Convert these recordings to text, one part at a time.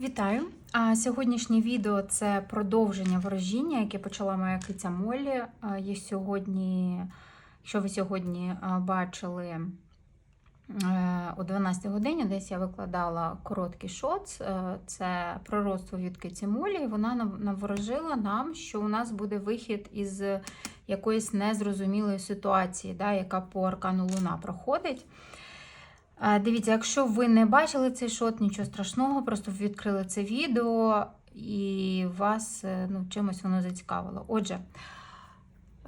Вітаю! А сьогоднішнє відео це продовження ворожіння, яке почала моя киця Моллі. А, Я сьогодні, якщо ви сьогодні бачили е, о 12 годині, десь я викладала короткий шоц. Е, Це пророцтво від киці Моллі. І вона наворожила нам, що у нас буде вихід із якоїсь незрозумілої ситуації, да, яка по аркану Луна проходить. Дивіться, якщо ви не бачили цей шот, нічого страшного, просто відкрили це відео і вас е, ну, чимось воно зацікавило. Отже,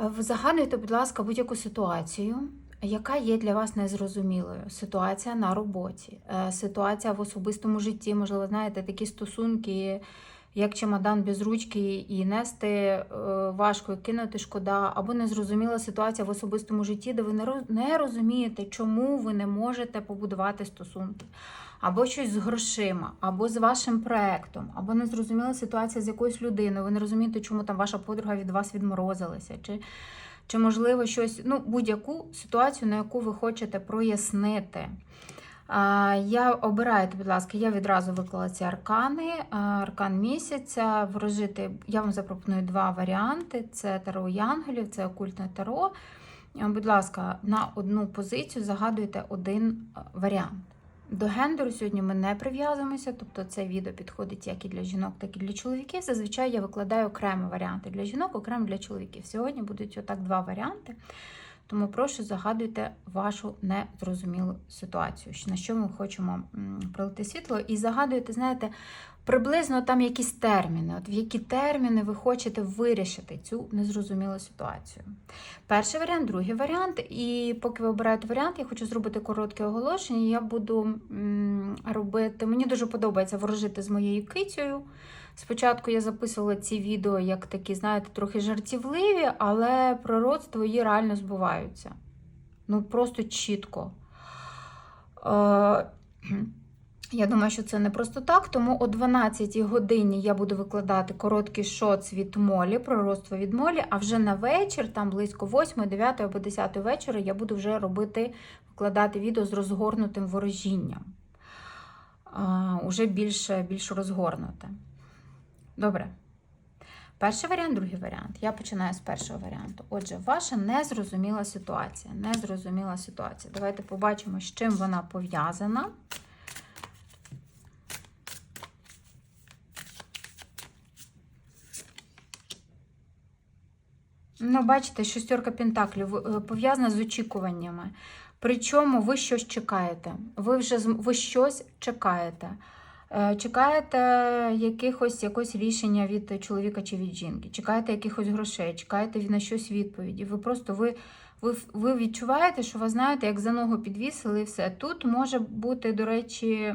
е, загадуйте, будь ласка, будь-яку ситуацію, яка є для вас незрозумілою. Ситуація на роботі, е, ситуація в особистому житті, можливо, знаєте, такі стосунки, як чемодан без ручки, і нести е, важко, і кинути шкода, або незрозуміла ситуація в особистому житті, де ви не розумієте, чому ви не можете побудувати стосунки, або щось з грошима, або з вашим проектом, або незрозуміла ситуація з якоюсь людиною. Ви не розумієте, чому там ваша подруга від вас відморозилася, чи, чи можливо щось, ну, будь-яку ситуацію, на яку ви хочете прояснити. Я обирайте, будь ласка, я відразу виклала ці аркани. Аркан місяця. Ворожити, я вам запропоную два варіанти: це таро Янголів, це окультне таро. Будь ласка, на одну позицію загадуйте один варіант. До гендеру сьогодні ми не прив'язуємося, тобто це відео підходить як і для жінок, так і для чоловіків. Зазвичай я викладаю окремі варіанти для жінок, окремо для чоловіків. Сьогодні будуть отак два варіанти. Тому прошу загадуйте вашу незрозумілу ситуацію, на що ми хочемо пролити світло, і загадуйте, знаєте, приблизно там якісь терміни, от в які терміни ви хочете вирішити цю незрозумілу ситуацію. Перший варіант, другий варіант. І поки ви обираєте варіант, я хочу зробити коротке оголошення. Я буду робити. Мені дуже подобається ворожити з моєю кицею. Спочатку я записувала ці відео як такі, знаєте, трохи жартівливі, але пророцтво її реально збуваються. Ну, просто чітко. Е, я думаю, що це не просто так, тому о 12 годині я буду викладати короткий шоц від молі, пророцтво від молі, а вже на вечір, там близько 8, 9 або 10 вечора, я буду вже робити, викладати відео з розгорнутим ворожінням. А, уже більш, більш розгорнуте. Добре. Перший варіант, другий варіант. Я починаю з першого варіанту. Отже, ваша незрозуміла ситуація. Незрозуміла ситуація. Давайте побачимо, з чим вона пов'язана. Ну, бачите, шестерка пентаклів е, пов'язана з очікуваннями. Причому ви щось чекаєте. Ви вже ви щось чекаєте. Е, Чекаєте якихось якось рішення від чоловіка чи від жінки, чекаєте якихось грошей, чекаєте на щось відповіді. Ви просто ви, ви, ви відчуваєте, що ви знаєте, як за ногу підвісили і все. Тут може бути, до речі,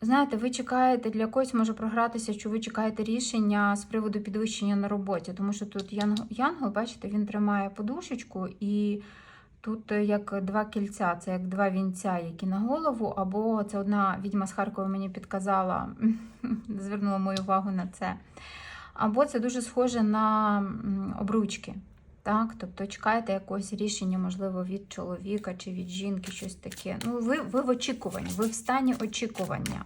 знаєте, ви чекаєте, для когось може програтися, що ви чекаєте рішення з приводу підвищення на роботі. Тому що тут янгол, бачите, він тримає подушечку і. Тут е, як два кільця, це як два вінця, які на голову, або це одна відьма з Харкова мені підказала, звернула мою увагу на це. Або це дуже схоже на обручки. Так? Тобто чекаєте якогось рішення, можливо, від чоловіка чи від жінки, щось таке. Ну, ви, ви в очікуванні, ви в стані очікування.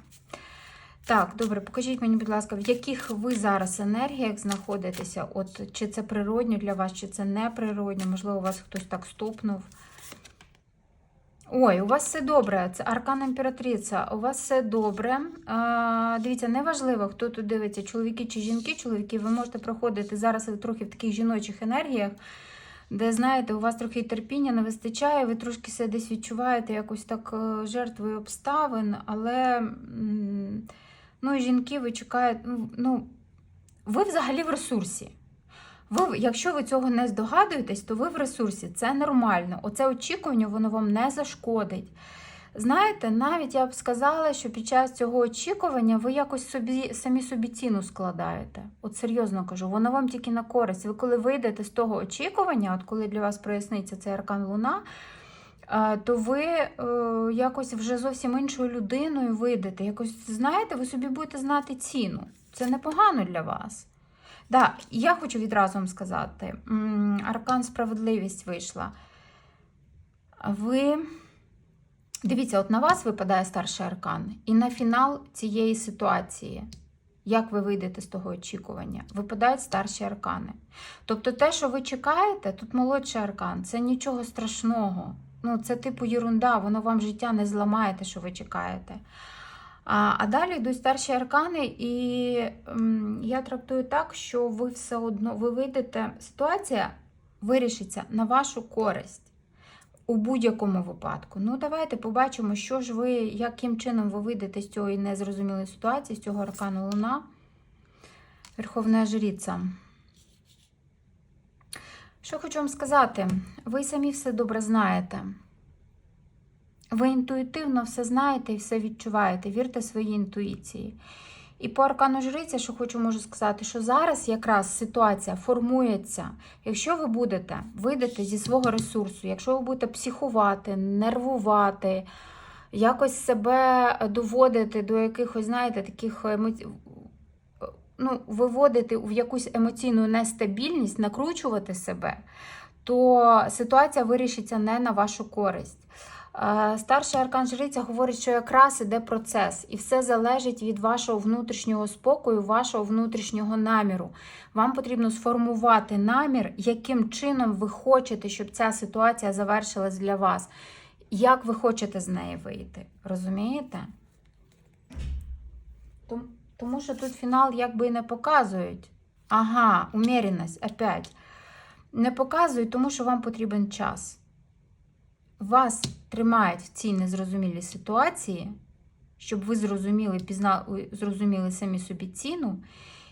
Так, добре, покажіть мені, будь ласка, в яких ви зараз енергіях знаходитеся? От чи це природньо для вас, чи це неприродньо? Можливо, у вас хтось так ступнув. Ой, у вас все добре. Це аркан імператриця. У вас все добре. А, дивіться, неважливо, хто тут дивиться, чоловіки чи жінки. Чоловіки, ви можете проходити зараз трохи в таких жіночих енергіях, де, знаєте, у вас трохи терпіння не вистачає, ви трошки себе десь відчуваєте якось так е, жертвою обставин, але. Ну, жінки, ви чекаєте, ну, ну, ви взагалі в ресурсі. Ви, якщо ви цього не здогадуєтесь, то ви в ресурсі. Це нормально. Оце очікування, воно вам не зашкодить. Знаєте, навіть я б сказала, що під час цього очікування ви якось собі, самі собі ціну складаєте. От серйозно кажу, воно вам тільки на користь. Ви коли вийдете з того очікування, от коли для вас проясниться цей аркан Луна, то ви е, якось вже зовсім іншою людиною вийдете. Якось знаєте, ви собі будете знати ціну. Це непогано для вас. Да, я хочу відразу вам сказати: аркан справедливість вийшла. Ви Дивіться, от на вас випадає старший аркан, і на фінал цієї ситуації, як ви вийдете з того очікування, випадають старші аркани. Тобто, те, що ви чекаєте, тут молодший аркан, це нічого страшного. Ну, це типу єрунда, воно вам життя не зламає, те, що ви чекаєте. А, а далі йдуть старші аркани, і м, я трактую так, що ви все одно ви вийдете, ситуація вирішиться на вашу користь у будь-якому випадку. Ну, давайте побачимо, що ж ви, яким чином ви вийдете з цієї незрозумілої ситуації, з цього аркану Луна. Верховна жриця. Що хочу вам сказати, ви самі все добре знаєте. Ви інтуїтивно все знаєте і все відчуваєте. Вірте своїй інтуїції. І по аркану жриця, що хочу можу сказати, що зараз якраз ситуація формується. Якщо ви будете вийдете зі свого ресурсу, якщо ви будете психувати, нервувати, якось себе доводити до якихось, знаєте, таких емоці... ну, виводити в якусь емоційну нестабільність, накручувати себе, то ситуація вирішиться не на вашу користь. Е, Старший аркан жриця говорить, що якраз іде процес, і все залежить від вашого внутрішнього спокою, вашого внутрішнього наміру. Вам потрібно сформувати намір, яким чином ви хочете, щоб ця ситуація завершилась для вас. Як ви хочете з неї вийти? Розумієте? Том- Тому що тут фінал якби і не показують. Ага, уміряність, опять. Не показують, тому що вам потрібен час вас тримають в цій незрозумілій ситуації, щоб ви зрозуміли, пізнали, зрозуміли самі собі ціну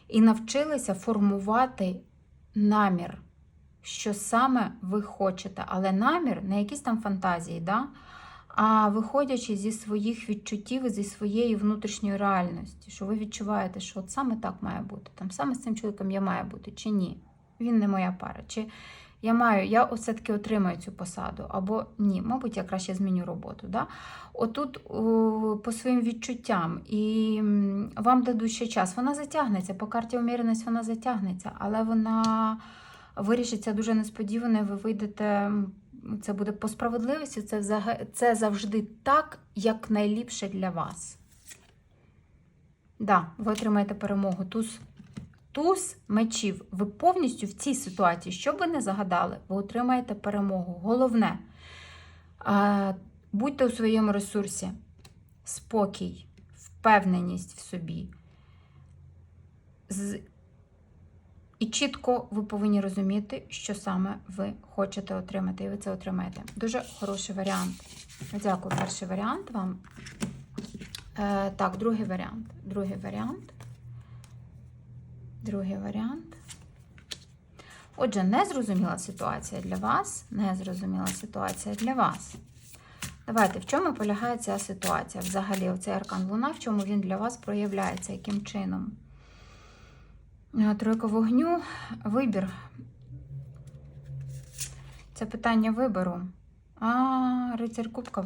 і навчилися формувати намір, що саме ви хочете. Але намір не якісь там фантазії, да? А виходячи зі своїх відчуттів і зі своєї внутрішньої реальності, що ви відчуваєте, що от саме так має бути, там саме з цим чоловіком я маю бути, чи ні. Він не моя пара. Чи я маю, я все-таки отримаю цю посаду, або ні, мабуть, я краще зміню роботу. Да? Отут по своїм відчуттям і вам дадуть ще час. Вона затягнеться, по карті уміреність вона затягнеться, але вона вирішиться дуже несподівано, ви вийдете. Це буде по справедливості, це, це завжди так, як найліпше для вас. Да, ви отримаєте перемогу. Туз Туз мечів. Ви повністю в цій ситуації, що б ви не загадали, ви отримаєте перемогу. Головне, будьте у своєму ресурсі, спокій, впевненість в собі. З... І чітко ви повинні розуміти, що саме ви хочете отримати, і ви це отримаєте. Дуже хороший варіант. Дякую, перший варіант вам. Е, так, другий варіант. Другий варіант. Другий варіант. Отже, незрозуміла ситуація для вас. Незрозуміла ситуація для вас. Давайте, в чому полягає ця ситуація? Взагалі, оцей аркан Луна, в чому він для вас проявляється, яким чином? Е, Тройка вогню, вибір. Це питання вибору. А, рицар кубків.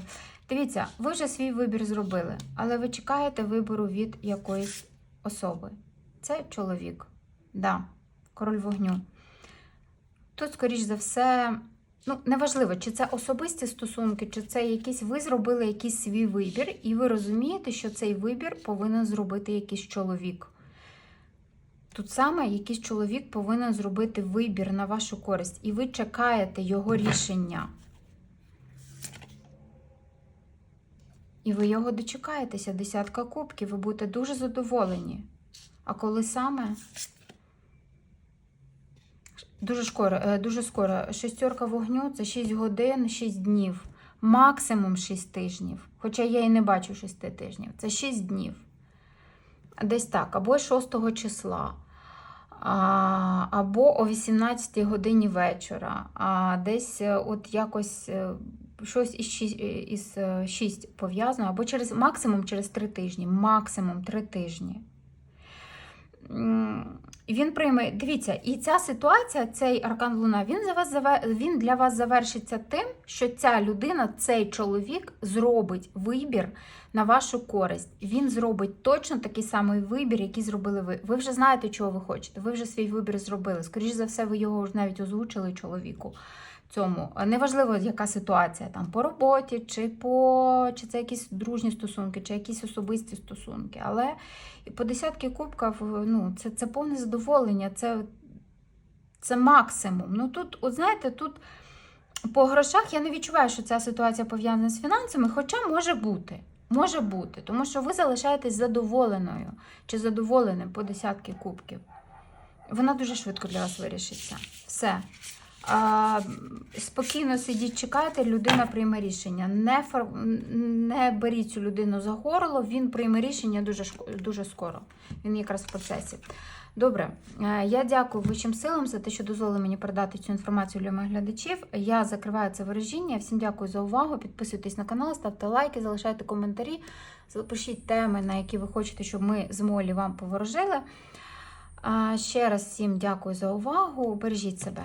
Дивіться, ви вже свій вибір зробили, але ви чекаєте вибору від якоїсь особи. Це чоловік. Да, король вогню. Тут, скоріш за все, ну, неважливо, чи це особисті стосунки, чи це якісь ви зробили якийсь свій вибір, і ви розумієте, що цей вибір повинен зробити якийсь чоловік. Тут саме якийсь чоловік повинен зробити вибір на вашу користь, і ви чекаєте його рішення. І ви його дочекаєтеся, десятка кубків, ви будете дуже задоволені. А коли саме? Дуже скоро, е, дуже скоро. Шестерка вогню це 6 годин, 6 днів. Максимум 6 тижнів. Хоча я і не бачу 6 тижнів. Це 6 днів. Десь так, або 6 числа, або о 18 годині вечора, а десь е, от якось е, щось із 6, із 6 пов'язано, або через максимум через 3 тижні. Максимум 3 тижні. Він прийме, дивіться, і ця ситуація, цей аркан Луна, він, за вас, він для вас завершиться тим, що ця людина, цей чоловік зробить вибір на вашу користь. Він зробить точно такий самий вибір, який зробили ви. Ви вже знаєте, чого ви хочете. Ви вже свій вибір зробили. Скоріше за все, ви його навіть озвучили чоловіку цьому. Неважливо, яка ситуація там по роботі, чи по чи це якісь дружні стосунки, чи якісь особисті стосунки. Але по десятки кубків ну, це, це повне задоволення, це, це максимум. Ну тут, от знаєте, тут по грошах я не відчуваю, що ця ситуація пов'язана з фінансами, хоча може бути. Може бути, тому що ви залишаєтесь задоволеною чи задоволеним по десятки кубків. Вона дуже швидко для вас вирішиться. Все. Спокійно сидіть, чекайте, людина прийме рішення. Не, фор... не беріть цю людину за горло, він прийме рішення дуже, дуже скоро. Він якраз в процесі. Добре, Е, я дякую вищим силам за те, що дозволили мені передати цю інформацію для моїх глядачів. Я закриваю це вираження. Всім дякую за увагу. Підписуйтесь на канал, ставте лайки, залишайте коментарі, запишіть теми, на які ви хочете, щоб ми з Молі вам поворожили. Ще раз всім дякую за увагу. Бережіть себе.